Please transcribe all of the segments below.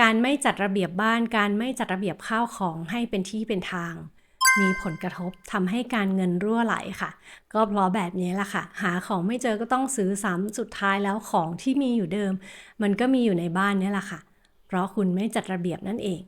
การไม่จัดระเบียบบ้าน การไม่จัดระเบียบข้าวของให้เป็นที่เป็นทาง มีผลกระทบทำให้การเงินรั่วไหลค่ะ ก็เพราะแบบนี้แหละค่ะ หาของไม่เจอก็ต้องซื้อซ้ำสุดท้ายแล้วของที่มีอยู่เดิม มันก็มีอยู่ในบ้านนี่แหละค่ะ เพราะคุณไม่จัดระเบียบนั่นเอง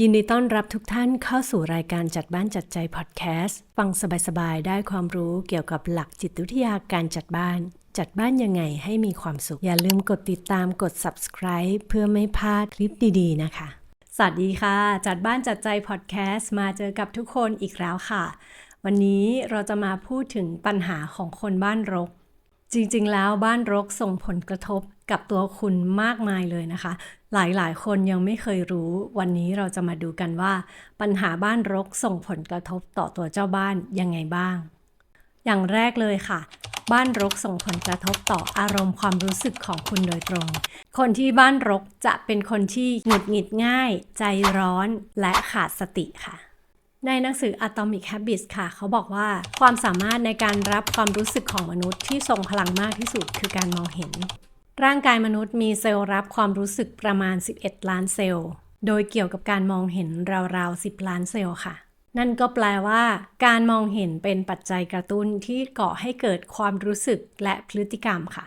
ยินดีต้อนรับทุกท่านเข้าสู่รายการจัดบ้านจัดใจพอดแคสต์ ฟังสบายๆ ได้ความรู้เกี่ยวกับหลักจิตวิทยาการจัดบ้าน จัดบ้านยังไงให้มีความสุข อย่าลืมกดติดตามกด subscribe เพื่อไม่พลาดคลิปดีๆ นะคะ สวัสดีค่ะ จัดบ้านจัดใจพอดแคสต์มาเจอกับทุกคนอีกแล้วค่ะ วันนี้เราจะมาพูดถึงปัญหาของคนบ้านรก จริงๆ แล้วบ้านรกส่งผลกระทบกับตัวคุณมากมายเลยนะคะ หลายๆ คนยังไม่เคยรู้ วันนี้เราจะมาดูกันว่า ปัญหาบ้านรกส่งผลกระทบต่อตัวเจ้าบ้านยังไงบ้าง อย่างแรกเลยค่ะ บ้านรกส่งผลกระทบต่ออารมณ์ความรู้สึกของคุณโดยตรง คนที่บ้านรกจะเป็นคนที่หงุดหงิดง่าย ใจร้อนและขาดสติค่ะในหนังสือ Atomic Habits ค่ะ เขาบอกว่าความสามารถในการรับความรู้สึกของมนุษย์ที่ทรงพลังมากที่สุดคือการมองเห็น ร่างกายมนุษย์มีเซลล์รับความรู้สึกประมาณ 11 ล้านเซลล์ โดยเกี่ยวกับการมองเห็นราวๆ 10 ล้านเซลล์ค่ะ นั่นก็แปลว่า การมองเห็นเป็นปัจจัยกระตุ้นที่ก่อให้เกิดความรู้สึกและพฤติกรรมค่ะ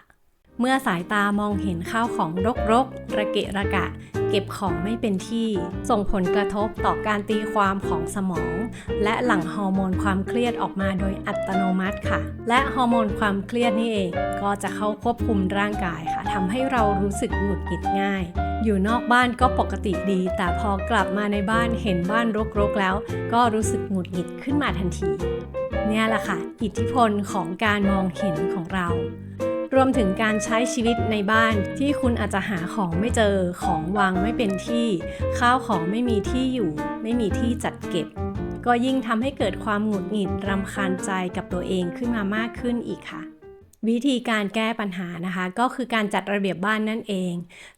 เมื่อสายตามองเห็นข้าวของรกๆ ระเกะระกะ เก็บของไม่เป็นที่ ส่งผลกระทบต่อการตีความของสมอง และหลั่งฮอร์โมนความเครียดออกมาโดยอัตโนมัติค่ะ และฮอร์โมนความเครียดนี่เองก็จะเข้าควบคุมร่างกายค่ะทำให้เรารู้สึกหงุดหงิดง่าย อยู่นอกบ้านก็ปกติดี แต่พอกลับมาในบ้านเห็นบ้านรกๆแล้ว ก็รู้สึกหงุดหงิดขึ้นมาทันที เนี่ยแหละค่ะ อิทธิพลของการมองเห็นของเรา รวมถึงการใช้ชีวิตในบ้านที่คุณอาจจะหาของไม่เจอของวางไม่เป็นที่ ข้าวของไม่มีที่อยู่ ไม่มีที่จัดเก็บ ก็ยิ่งทำให้เกิดความหงุดหงิดรำคาญใจกับตัวเองขึ้นมามากขึ้นอีกค่ะวิธีการแก้ปัญหานะคะ ก็คือการจัดระเบียบบ้านนั่นเอง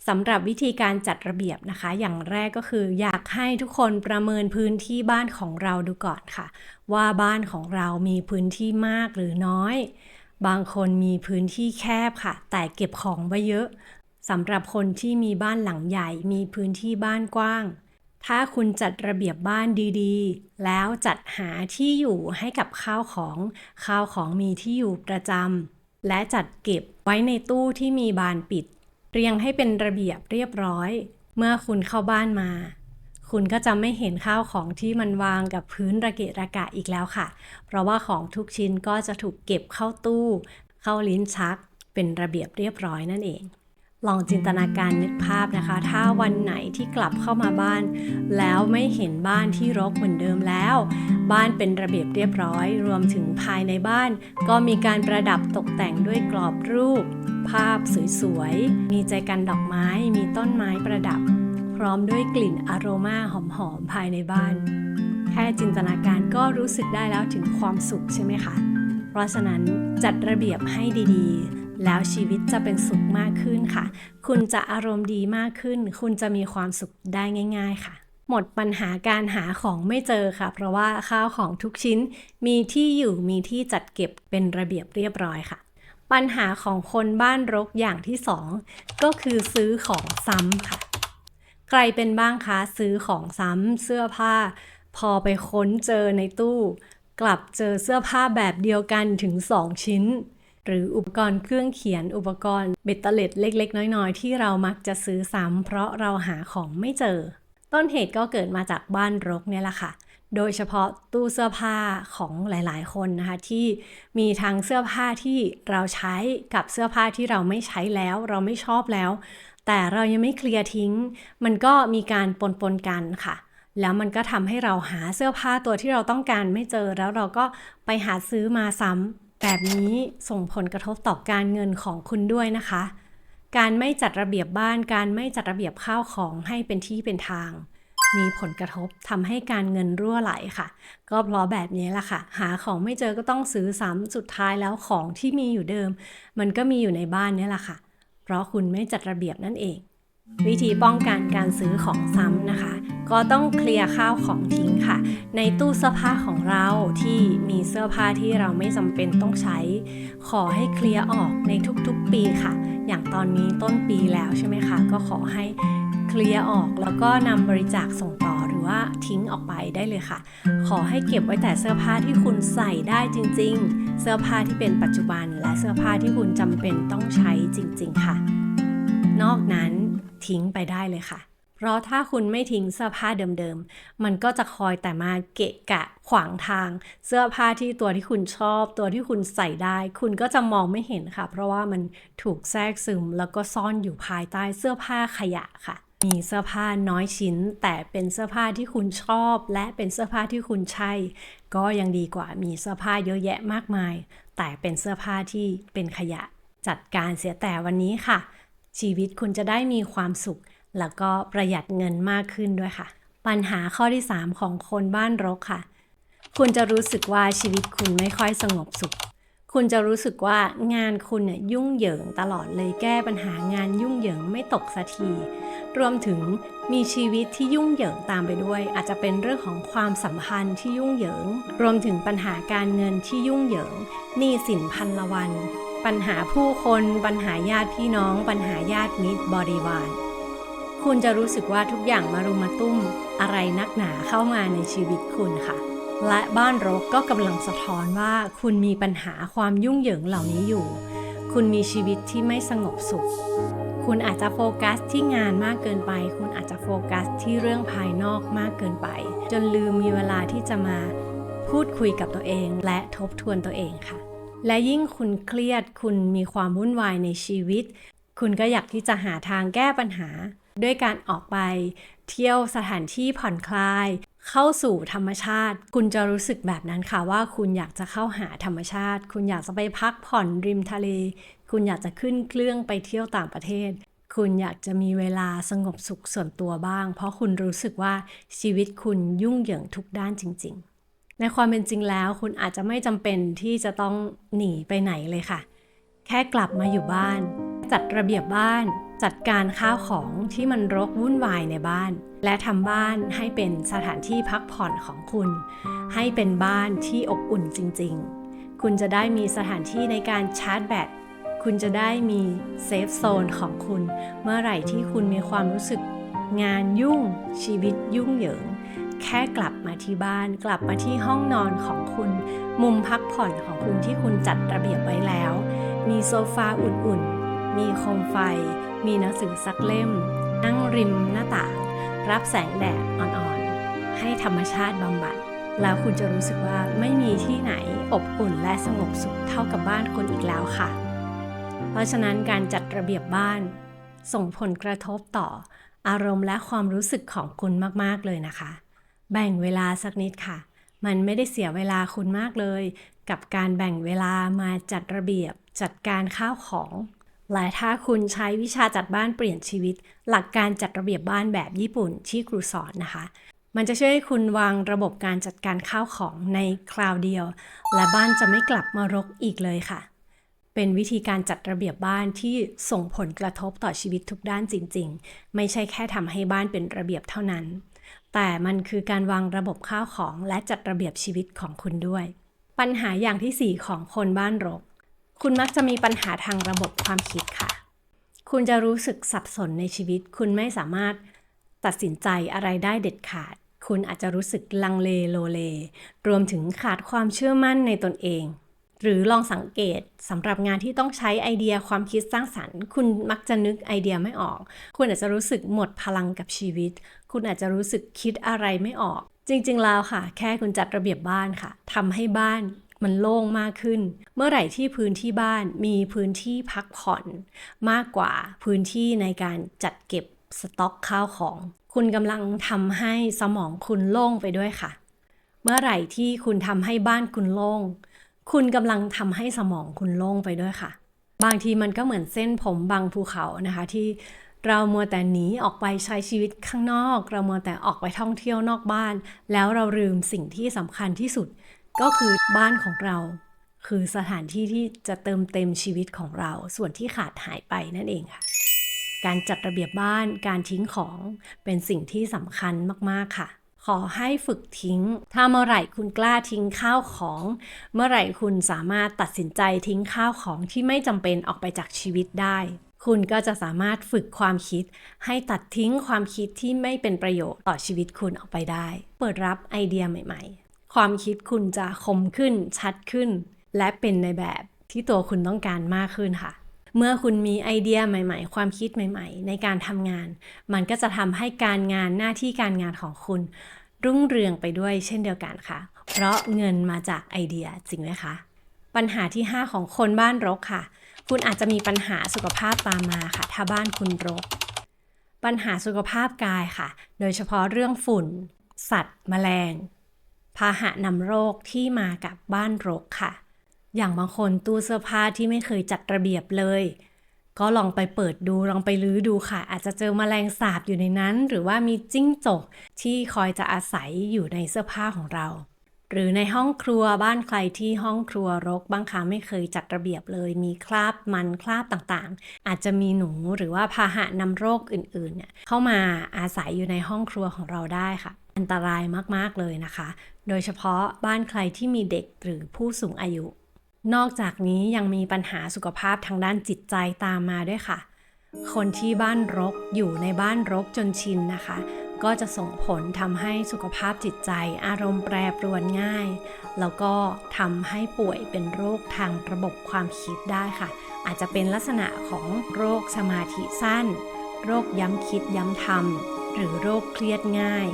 สำหรับวิธีการจัดระเบียบนะคะ อย่างแรกก็คืออยากให้ทุกคนประเมินพื้นที่บ้านของเราดูก่อนค่ะ ว่าบ้านของเรามีพื้นที่มากหรือน้อย บางคนมีพื้นที่แคบค่ะ แต่เก็บของไว้เยอะสำหรับคนที่มีบ้านหลังใหญ่มีพื้นที่บ้านกว้าง ถ้าคุณจัดระเบียบบ้านดีๆ แล้วจัดหาที่อยู่ให้กับข้าวของข้าวของมีที่อยู่ประจำและจัดเก็บไว้ในตู้ที่มีบานปิด เรียงให้เป็นระเบียบเรียบร้อย เมื่อคุณเข้าบ้านมา คุณก็จะไม่เห็นข้าวของที่มันวางกับพื้นระเกะระกะอีกแล้วค่ะ เพราะว่าของทุกชิ้นก็จะถูกเก็บเข้าตู้ เข้าลิ้นชัก เป็นระเบียบเรียบร้อยนั่นเองลองจินตนาการนึกภาพนะคะ ถ้าวันไหนที่กลับเข้ามาบ้าน แล้วไม่เห็นบ้านที่รกเหมือนเดิมแล้ว บ้านเป็นระเบียบเรียบร้อย รวมถึงภายในบ้าน ก็มีการประดับตกแต่งด้วยกรอบรูป ภาพสวยๆ มีใจกันดอกไม้ มีต้นไม้ประดับ ร้อมด้วยกลิ่นอโรมาหอมๆภายในบ้าน แค่จินตนาการก็รู้สึกได้แล้วถึงความสุขใช่ไหมคะ เพราะฉะนั้นจัดระเบียบให้ดีๆ แล้วชีวิตจะเป็นสุขมากขึ้นค่ะ คุณจะอารมณ์ดีมากขึ้น คุณจะมีความสุขได้ง่าย ๆ ค่ะหมดปัญหาการหาของไม่เจอค่ะ เพราะว่าข้าวของทุกชิ้นมีที่อยู่มีที่จัดเก็บเป็นระเบียบเรียบร้อยค่ะ ปัญหาของคนบ้านรกอย่างที่สองก็คือซื้อของซ้ำค่ะ ใครเป็นบ้างคะซื้อของซ้ำเสื้อผ้า พอไปค้นเจอในตู้ กลับเจอเสื้อผ้าแบบเดียวกันถึง 2 ชิ้น หรืออุปกรณ์เครื่องเขียนอุปกรณ์เบ็ดเตล็ดเล็ก ๆ น้อย ๆ ที่เรามักจะซื้อซ้ำเพราะเราหาของไม่เจอ ต้นเหตุก็เกิดมาจากบ้านรกเนี่ยแหละค่ะโดยเฉพาะตู้เสื้อผ้าของหลายๆ คนนะคะ ที่มีทั้งเสื้อผ้าที่เราใช้กับเสื้อผ้าที่เราไม่ใช้แล้ว เราไม่ชอบแล้ว แต่เรายังไม่เคลียร์ทิ้ง มันก็มีการปนปนกันค่ะ แล้วมันก็ทำให้เราหาเสื้อผ้าตัวที่เราต้องการไม่เจอแล้วเราก็ไปหาซื้อมาซ้ำแบบนี้ส่งผลกระทบต่อการเงินของคุณด้วยนะคะ การไม่จัดระเบียบบ้าน การไม่จัดระเบียบข้าวของให้เป็นที่เป็นทาง มีผลกระทบทำให้การเงินรั่วไหลค่ะ ก็เพราะแบบนี้แหละค่ะ หาของไม่เจอก็ต้องซื้อซ้ำสุดท้ายแล้วของที่มีอยู่เดิม มันก็มีอยู่ในบ้านนี่แหละค่ะ เพราะคุณไม่จัดระเบียบนั่นเอง วิธีป้องกันการซื้อของซ้ำนะคะ ก็ต้องเคลียร์ข้าวของทิ้งค่ะ ในตู้เสื้อผ้าของเราที่มีเสื้อผ้าที่เราไม่จำเป็นต้องใช้ ขอให้เคลียร์ออกในทุกๆปีค่ะ อย่างตอนนี้ต้นปีแล้วใช่ไหมคะ ก็ขอให้ เคลียร์ออกแล้วก็นำบริจาคส่งต่อหรือว่าทิ้งออกไปได้เลยค่ะ ขอให้เก็บไว้แต่เสื้อผ้าที่คุณใส่ได้จริง ๆ เสื้อผ้าที่เป็นปัจจุบัน และเสื้อผ้าที่คุณจำเป็นต้องใช้จริง ๆ ค่ะ นอกนั้นทิ้งไปได้เลยค่ะ เพราะถ้าคุณไม่ทิ้งเสื้อผ้าเดิมๆ มันก็จะคอยแต่มาเกะกะขวางทาง เสื้อผ้าที่ตัวที่คุณชอบ ตัวที่คุณใส่ได้ คุณก็จะมองไม่เห็นค่ะ เพราะว่ามันถูกแทรกซึมแล้วก็ซ่อนอยู่ภายใต้เสื้อผ้าขยะค่ะ มีเสื้อผ้าน้อยชิ้น แต่เป็นเสื้อผ้าที่คุณชอบ และเป็นเสื้อผ้าที่คุณใช้ ก็ยังดีกว่ามีเสื้อผ้าเยอะแยะมากมาย แต่เป็นเสื้อผ้าที่เป็นขยะ จัดการเสียแต่วันนี้ค่ะ ชีวิตคุณจะได้มีความสุข แล้วก็ประหยัดเงินมากขึ้นด้วยค่ะ ปัญหาข้อที่ 3 ของคนบ้านรกค่ะ คุณจะรู้สึกว่าชีวิตคุณไม่ค่อยสงบสุข คุณจะรู้สึกว่างานคุณเนี่ยยุ่งเหยิงตลอดเลยแก้ปัญหางานยุ่งเหยิงไม่ตกสักที รวมถึงมีชีวิตที่ยุ่งเหยิงตามไปด้วย อาจจะเป็นเรื่องของความสัมพันธ์ที่ยุ่งเหยิง รวมถึงปัญหาการเงินที่ยุ่งเหยิงหนี้สินพันละวัน ปัญหาผู้คน ปัญหาญาติพี่น้อง ปัญหาญาติมิตรบริวารคุณจะรู้สึกว่าทุกอย่างมารุมมาตุ้มอะไรนักหนาเข้ามาในชีวิตคุณค่ะ และบ้านรกก็กำลังสะท้อนว่าคุณมีปัญหาความยุ่งเหยิงเหล่านี้อยู่ คุณมีชีวิตที่ไม่สงบสุข คุณอาจจะโฟกัสที่งานมากเกินไป คุณอาจจะโฟกัสที่เรื่องภายนอกมากเกินไป จนลืมมีเวลาที่จะมาพูดคุยกับตัวเอง และทบทวนตัวเองค่ะ และยิ่งคุณเครียด คุณมีความวุ่นวายในชีวิต คุณก็อยากที่จะหาทางแก้ปัญหา ด้วยการออกไป เที่ยวสถานที่ผ่อนคลาย เข้าสู่ธรรมชาติ คุณจะรู้สึกแบบนั้นค่ะว่าคุณอยากจะเข้าหาธรรมชาติ คุณอยากจะไปพักผ่อนริมทะเล คุณอยากจะขึ้นเครื่องไปเที่ยวต่างประเทศ คุณอยากจะมีเวลาสงบสุขส่วนตัวบ้าง เพราะคุณรู้สึกว่าชีวิตคุณยุ่งเหยิงทุกด้านจริง ๆ ในความเป็นจริงแล้ว คุณอาจจะไม่จำเป็นที่จะต้องหนีไปไหนเลยค่ะ แค่กลับมาอยู่บ้าน จัดระเบียบบ้าน จัดการข้าวของที่มันรกวุ่นวายในบ้าน และทำบ้านให้เป็นสถานที่พักผ่อนของคุณ ให้เป็นบ้านที่อบอุ่นจริง ๆ คุณจะได้มีสถานที่ในการชาร์จแบตคุณจะได้มีเซฟโซนของคุณ เมื่อไหร่ที่คุณมีความรู้สึกงานยุ่งชีวิตยุ่งเหยิง แค่กลับมาที่บ้าน กลับมาที่ห้องนอนของคุณ มุมพักผ่อนของคุณที่คุณจัดระเบียบไว้แล้ว มีโซฟาอุ่นๆ มีโคมไฟ มีหนังสือสักเล่ม นั่งริมหน้าต่าง รับแสงแดดอ่อนๆ ให้ธรรมชาติบำบัด แล้วคุณจะรู้สึกว่าไม่มีที่ไหนอบอุ่นและสงบสุขเท่ากับบ้านคุณอีกแล้วค่ะ เพราะฉะนั้นการจัดระเบียบบ้าน ส่งผลกระทบต่ออารมณ์และความรู้สึกของคุณมากๆเลยนะคะ แบ่งเวลาสักนิดค่ะ มันไม่ได้เสียเวลาคุณมากเลย กับการแบ่งเวลามาจัดระเบียบจัดการข้าวของ และถ้าคุณใช้วิชาจัดบ้านเปลี่ยนชีวิต หลักการจัดระเบียบบ้านแบบญี่ปุ่นที่ครูสอนนะคะ มันจะช่วยให้คุณวางระบบการจัดการข้าวของในคราวเดียว และบ้านจะไม่กลับมารกอีกเลยค่ะ เป็นวิธีการจัดระเบียบบ้านที่ส่งผลกระทบต่อชีวิตทุกด้านจริง ๆ ไม่ใช่แค่ทำให้บ้านเป็นระเบียบเท่านั้น แต่มันคือการวางระบบข้าวของและจัดระเบียบชีวิตของคุณด้วย ปัญหาอย่างที่ 4 ของคนบ้านรก คุณมักจะมีปัญหาทางระบบความคิดค่ะ คุณจะรู้สึกสับสนในชีวิต คุณไม่สามารถตัดสินใจอะไรได้เด็ดขาด คุณอาจจะรู้สึกลังเลโลเล รวมถึงขาดความเชื่อมั่นในตนเอง หรือลองสังเกตสำหรับงานที่ต้องใช้ไอเดียความคิดสร้างสรรค์ คุณมักจะนึกไอเดียไม่ออก คุณอาจจะรู้สึกหมดพลังกับชีวิต คุณอาจจะรู้สึกคิดอะไรไม่ออกจริงๆ แล้วค่ะ แค่คุณจัดระเบียบบ้านค่ะทำให้บ้าน มันโล่งมากขึ้น เมื่อไหร่ที่พื้นที่บ้านมีพื้นที่พักผ่อนมากกว่าพื้นที่ในการจัดเก็บสต็อกข้าวของ คุณกำลังทำให้สมองคุณโล่งไปด้วยค่ะ เมื่อไหร่ที่คุณทำให้บ้านคุณโล่ง คุณกำลังทำให้สมองคุณโล่งไปด้วยค่ะ บางทีมันก็เหมือนเส้นผมบางภูเขานะคะที่เรามัวแต่หนีออกไปใช้ชีวิตข้างนอก เรามัวแต่ออกไปท่องเที่ยวนอกบ้าน แล้วเราลืมสิ่งที่สำคัญที่สุด ก็คือบ้านของเราคือสถานที่ที่จะเติมเต็มชีวิตของเรา ส่วนที่ขาดหายไปนั่นเองค่ะ การจัดระเบียบบ้านการทิ้งของเป็นสิ่งที่สำคัญมากๆค่ะ ขอให้ฝึกทิ้ง ถ้าเมื่อไหร่คุณกล้าทิ้งข้าวของ เมื่อไหร่คุณสามารถตัดสินใจทิ้งข้าวของที่ไม่จำเป็นออกไปจากชีวิตได้ คุณก็จะสามารถฝึกความคิด ให้ตัดทิ้งความคิดที่ไม่เป็นประโยชน์ต่อชีวิตคุณออกไปได้ เปิดรับไอเดียใหม่ ๆ ความคิดคุณจะคมขึ้น ชัดขึ้น และเป็นในแบบที่ตัวคุณต้องการมากขึ้นค่ะ เมื่อคุณมีไอเดียใหม่ ๆ ความคิดใหม่ ๆ ในการทำงาน มันก็จะทำให้การงานหน้าที่การงานของคุณ รุ่งเรืองไปด้วยเช่นเดียวกันค่ะ เพราะเงินมาจากไอเดียจริงไหมคะ ปัญหาที่ 5 ของคนบ้านรกค่ะ คุณอาจจะมีปัญหาสุขภาพตามมาค่ะ ถ้าบ้านคุณรก ปัญหาสุขภาพกายค่ะ โดยเฉพาะเรื่องฝุ่น สัตว์ แมลง พาหะนำโรคที่มากับบ้านรกค่ะ อย่างบางคนตู้เสื้อผ้าที่ไม่เคยจัดระเบียบเลย ก็ลองไปเปิดดูลองไปลื้อดูค่ะ อาจจะเจอแมลงสาบอยู่ในนั้น หรือว่ามีจิ้งจกที่คอยจะอาศัยอยู่ในเสื้อผ้าของเรา หรือในห้องครัวบ้านใครที่ห้องครัวรกบางครั้งไม่เคยจัดระเบียบเลย มีคราบมันคราบต่างๆ อาจจะมีหนูหรือว่าพาหะนำโรคอื่นๆเนี่ยเข้ามาอาศัยอยู่ในห้องครัวของเราได้ค่ะ อันตรายมากๆเลยนะคะ โดยเฉพาะบ้านใครที่มีเด็กหรือผู้สูงอายุ นอกจากนี้ยังมีปัญหาสุขภาพทางด้านจิตใจตามมาด้วยค่ะ คนที่บ้านรกอยู่ในบ้านรกจนชินนะคะ ก็จะส่งผลทำให้สุขภาพจิตใจ อารมณ์แปรปรวนง่าย แล้วก็ทำให้ป่วยเป็นโรคทางระบบความคิดได้ค่ะ อาจจะเป็นลักษณะของโรคสมาธิสั้น โรคย้ำคิดย้ำทำหรือโรคเครียดง่าย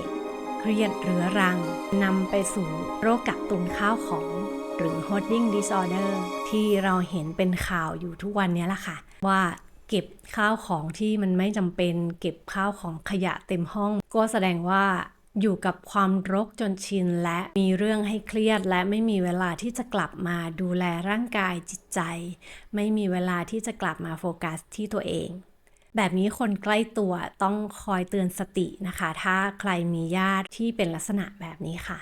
เครียดเรื้อรังนำไปสู่โรคกักตุนข้าวของ หรือ hoarding disorder ที่เราเห็นเป็นข่าวอยู่ทุกวันนี้แหละค่ะ ว่าเก็บข้าวของที่มันไม่จำเป็น เก็บข้าวของขยะเต็มห้อง ก็แสดงว่าอยู่กับความรกจนชินและมีเรื่องให้เครียด และไม่มีเวลาที่จะกลับมาดูแลร่างกายจิตใจ ไม่มีเวลาที่จะกลับมาโฟกัสที่ตัวเอง แบบนี้คนใกล้ตัวต้องคอยเตือนสตินะคะ ถ้าใครมีญาติที่เป็นลักษณะแบบนี้ค่ะ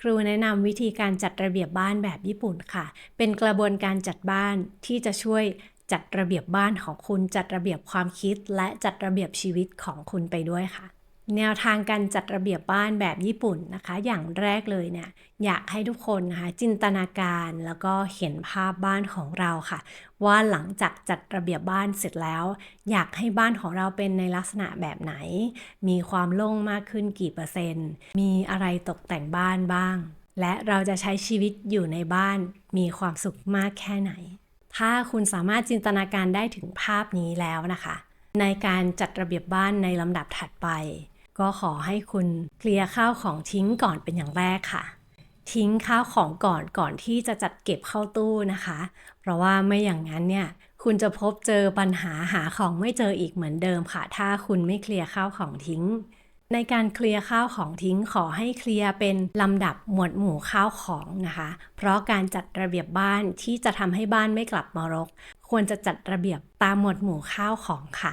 ครูแนะนำวิธีการจัดระเบียบบ้านแบบญี่ปุ่นค่ะ เป็นกระบวนการจัดบ้านที่จะช่วยจัดระเบียบบ้านของคุณ จัดระเบียบความคิด และจัดระเบียบชีวิตของคุณไปด้วยค่ะ แนวทางการจัดระเบียบบ้านแบบญี่ปุ่นนะคะ อย่างแรกเลยเนี่ยอยากให้ทุกคนนะคะจินตนาการแล้วก็เห็นภาพบ้านของเราค่ะ ว่าหลังจากจัดระเบียบบ้านเสร็จแล้ว อยากให้บ้านของเราเป็นในลักษณะแบบไหน มีความโล่งมากขึ้นกี่เปอร์เซ็นต์ มีอะไรตกแต่งบ้านบ้าง และเราจะใช้ชีวิตอยู่ในบ้านมีความสุขมากแค่ไหน ถ้าคุณสามารถจินตนาการได้ถึงภาพนี้แล้วนะคะ ในการจัดระเบียบบ้านในลำดับถัดไป ก็ขอให้คุณเคลียร์ข้าวของทิ้งก่อนเป็นอย่างแรกค่ะ ทิ้งข้าวของก่อนก่อนที่จะจัดเก็บเข้าตู้นะคะ เพราะว่าไม่อย่างนั้นเนี่ยคุณจะพบเจอปัญหาหาของไม่เจออีกเหมือนเดิมค่ะ ถ้าคุณไม่เคลียร์ข้าวของทิ้ง ในการเคลียร์ข้าวของทิ้งขอให้เคลียร์เป็นลำดับหมวดหมู่ข้าวของนะคะ เพราะการจัดระเบียบบ้านที่จะทำให้บ้านไม่กลับมารก ควรจะจัดระเบียบตามหมวดหมู่ข้าวของค่ะ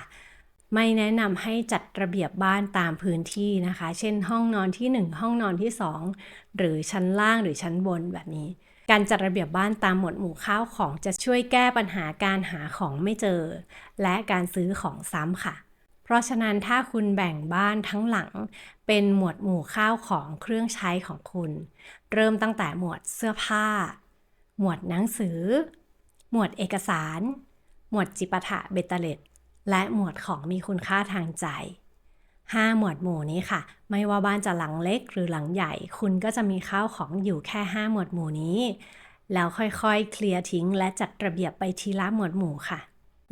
ไม่แนะนำให้จัดระเบียบบ้านตามพื้นที่นะคะ เช่นห้องนอนที่ 1 ห้องนอนที่ 2 หรือชั้นล่างหรือชั้นบนแบบนี้ การจัดระเบียบบ้านตามหมวดหมู่ข้าวของจะช่วยแก้ปัญหาการหาของไม่เจอ และการซื้อของซ้ำค่ะ เพราะฉะนั้นถ้าคุณแบ่งบ้านทั้งหลัง เป็นหมวดหมู่ข้าวของเครื่องใช้ของคุณ เริ่มตั้งแต่หมวดเสื้อผ้า หมวดหนังสือ หมวดเอกสาร หมวดจิปาถะเบตเตเล็ด และหมวดของมีคุณค่าทางใจ 5 หมวดหมู่นี้ค่ะ ไม่ว่าบ้านจะหลังเล็กหรือหลังใหญ่ คุณก็จะมีข้าวของอยู่แค่ 5 หมวดหมู่นี้ แล้วค่อยๆ เคลียร์ทิ้ง และจัดระเบียบไปทีละหมวดหมู่ค่ะ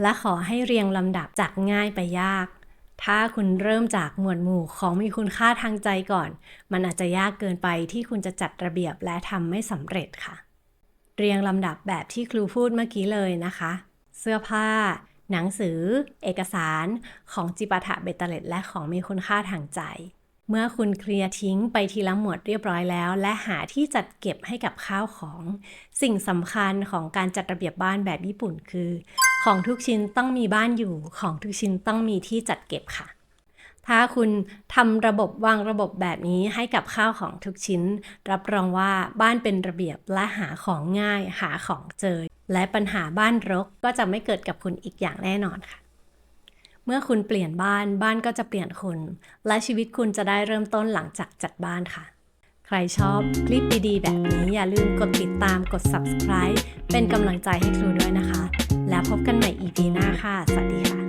และขอให้เรียงลำดับจากง่ายไปยาก ถ้าคุณเริ่มจากหมวดหมู่ของมีคุณค่าทางใจก่อน มันอาจจะยากเกินไปที่คุณจะจัดระเบียบและทำไม่สำเร็จค่ะ เรียงลำดับแบบที่ครูพูดเมื่อกี้เลยนะคะ เสื้อผ้า หนังสือ เอกสาร ของจิปาถะเบตเตเล็ดและของมีคุณค่าทางใจ เมื่อคุณเคลียร์ทิ้งไปทีละหมวดเรียบร้อยแล้ว และหาที่จัดเก็บให้กับข้าวของ สิ่งสำคัญของการจัดระเบียบบ้านแบบญี่ปุ่นคือ ของทุกชิ้นต้องมีบ้านอยู่ ของทุกชิ้นต้องมีที่จัดเก็บค่ะ ถ้าคุณทำระบบวางระบบแบบนี้ให้กับข้าวของทุกชิ้น รับรองว่าบ้านเป็นระเบียบและหาของง่าย หาของเจอ และปัญหาบ้านรกก็จะไม่เกิดกับคุณอีกอย่างแน่นอนค่ะ เมื่อคุณเปลี่ยนบ้านบ้านก็จะเปลี่ยนคุณ และชีวิตคุณจะได้เริ่มต้นหลังจากจัดบ้านค่ะ ใครชอบคลิปดีๆ แบบนี้อย่าลืมกดติดตามกด subscribe เป็นกำลังใจให้ครูด้วยนะคะ แล้วพบกันใหม่ EP หน้าค่ะ สวัสดีค่ะ